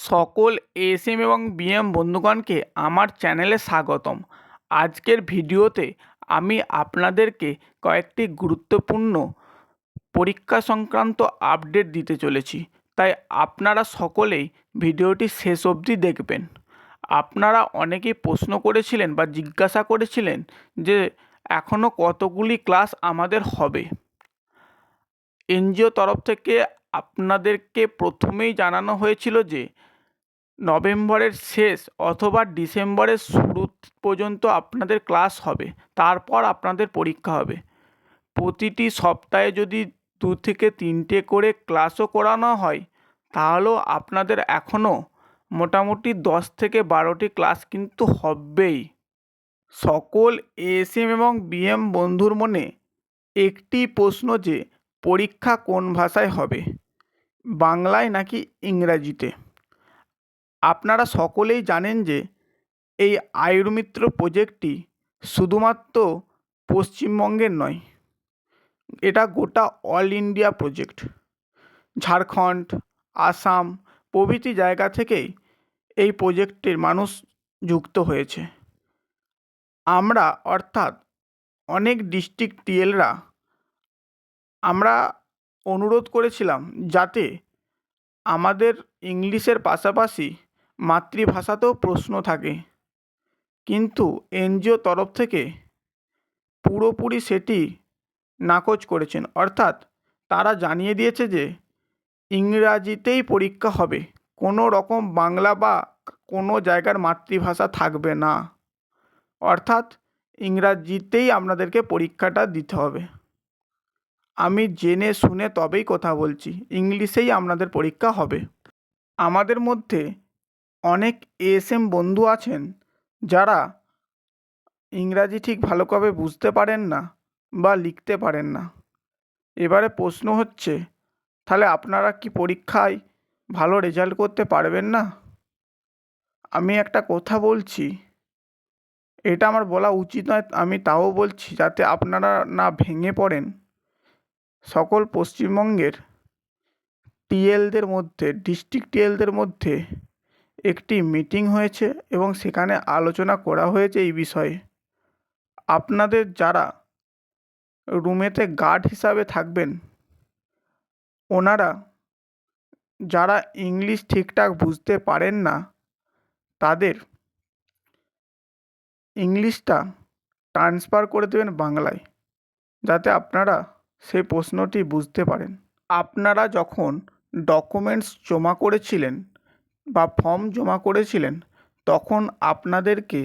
সকল এসএম এবং বিএম বন্ধুগণকে আমার চ্যানেলে স্বাগতম। আজকের ভিডিওতে আমি আপনাদেরকে কয়েকটি গুরুত্বপূর্ণ পরীক্ষা সংক্রান্ত আপডেট দিতে চলেছি। তাই আপনারা সকলেই ভিডিওটি শেষ অবধি দেখবেন। আপনারা অনেকেই প্রশ্ন করেছিলেন বা জিজ্ঞাসা করেছিলেন যে এখনও কতগুলি ক্লাস আমাদের হবে। এনজিও তরফ থেকে আপনাদেরকে প্রথমেই জানানো হয়েছিল যে নভেম্বরের শেষ অথবা ডিসেম্বরের শুরু পর্যন্ত আপনাদের ক্লাস হবে, তারপর আপনাদের পরীক্ষা হবে। প্রতিটি সপ্তাহে যদি দু থেকে তিনটে করে ক্লাসও করানো হয়, তাহলেও আপনাদের এখনও মোটামুটি দশ থেকে বারোটি ক্লাস কিন্তু হবেই। সকল এএসএম এবং বিএম বন্ধুর মনে একটি প্রশ্ন যে, পরীক্ষা কোন ভাষায় হবে? বাংলায় নাকি ইংরাজিতে? আপনারা সকলেই জানেন যে এই আয়ুর্মিত্র প্রজেক্টটি শুধুমাত্র পশ্চিমবঙ্গের নয়, এটা গোটা all India project. Jharkhand, Assam প্রভৃতি জায়গা থেকেই এই প্রজেক্টের মানুষ যুক্ত হয়েছে। আমরা অর্থাৎ অনেক ডিস্ট্রিক্ট টিএলরা, আমরা অনুরোধ করেছিলাম যাতে আমাদের ইংলিশের পাশাপাশি মাতৃভাষাতেও প্রশ্ন থাকে। কিন্তু এনজিও তরফ থেকে পুরোপুরি সেটি নাকচ করেছেন। অর্থাৎ তারা জানিয়ে দিয়েছে যে ইংরাজিতেই পরীক্ষা হবে। কোনো রকম বাংলা বা কোনো জায়গার মাতৃভাষা থাকবে না। অর্থাৎ ইংরাজিতেই আপনাদেরকে পরীক্ষাটা দিতে হবে। আমি জেনে শুনে তবেই কথা বলছি। ইংলিশেই আপনাদের পরীক্ষা হবে। আমাদের মধ্যে অনেক এএসএম বন্ধু আছেন যারা ইংরাজি ঠিক ভালোভাবে বুঝতে পারেন না বা লিখতে পারেন না। এবারে প্রশ্ন হচ্ছে, তাহলে আপনারা কি পরীক্ষায় ভালো রেজাল্ট করতে পারবেন না? আমি একটা কথা বলছি, এটা আমার বলা উচিত নয়, আমি তাও বলছি যাতে আপনারা না ভেঙে পড়েন। সকল পশ্চিমবঙ্গের টিএলদের মধ্যে ডিস্ট্রিক্ট টিএলদের মধ্যে একটি মিটিং হয়েছে এবং সেখানে আলোচনা করা হয়েছে এই বিষয়ে। আপনাদের যারা রুমেতে গার্ড হিসাবে থাকবেন, ওনারা যারা ইংলিশ ঠিকঠাক বুঝতে পারেন না, তাদের ইংলিশটা ট্রান্সফার করে দেবেন বাংলায়, যাতে আপনারা সেই প্রশ্নটি বুঝতে পারেন। আপনারা যখন ডকুমেন্টস জমা করেছিলেন বা ফর্ম জমা করেছিলেন, তখন আপনাদেরকে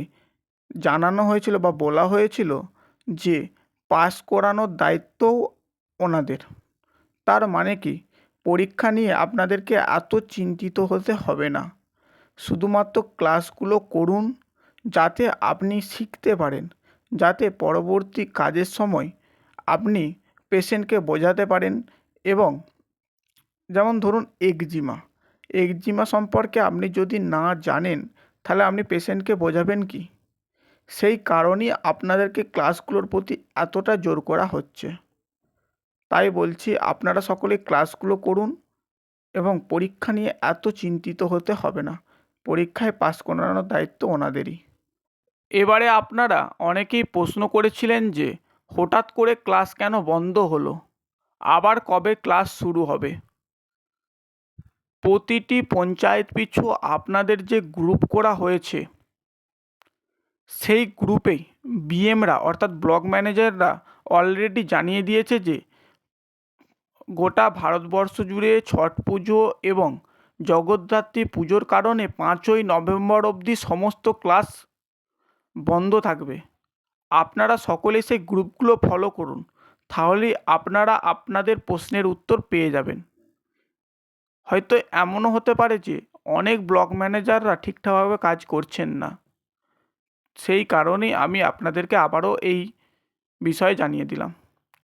জানানো হয়েছিল বা বলা হয়েছিল যে পাস করানোর দায়িত্বও ওনাদের। তার মানে কি? পরীক্ষা নিয়ে আপনাদেরকে এত চিন্তিত হতে হবে না। শুধুমাত্র ক্লাসগুলো করুন, যাতে আপনি শিখতে পারেন, যাতে পরবর্তী কাজের সময় আপনি পেশেন্টকে বোঝাতে পারেন এবং যেমন ধরুন একজিমা একজিমা সম্পর্কে আপনি যদি না জানেন, তাহলে আপনি পেশেন্টকে বোঝাবেন কি? সেই কারণেই আপনাদেরকে ক্লাসগুলোর প্রতি এতটা জোর করা হচ্ছে। তাই বলছি, আপনারা সকলে ক্লাসগুলো করুন এবং পরীক্ষা নিয়ে এত চিন্তিত হতে হবে না। পরীক্ষায় পাস করানোর দায়িত্ব ওনাদেরই। এবারে আপনারা অনেকেই প্রশ্ন করেছিলেন যে, হঠাৎ করে ক্লাস কেন বন্ধ হলো? আবার কবে ক্লাস শুরু হবে? প্রতিটি পঞ্চায়েত পিছু আপনাদের যে গ্রুপ করা হয়েছে, সেই গ্রুপেই বিএমরা অর্থাৎ ব্লক ম্যানেজাররা অলরেডি জানিয়ে দিয়েছে যে, গোটা ভারতবর্ষ জুড়ে ছট পুজো এবং জগদ্ধাত্রী পুজোর কারণে পাঁচই নভেম্বর অবধি সমস্ত ক্লাস বন্ধ থাকবে। আপনারা সকলে সেই গ্রুপগুলো ফলো করুন, তাহলেই আপনারা আপনাদের প্রশ্নের উত্তর পেয়ে যাবেন। হয়তো এমনও হতে পারে যে অনেক ব্লক ম্যানেজাররা ঠিকঠাকভাবে কাজ করছেন না। সেই কারণেই আমি আপনাদেরকে আবারও এই বিষয়ে জানিয়ে দিলাম।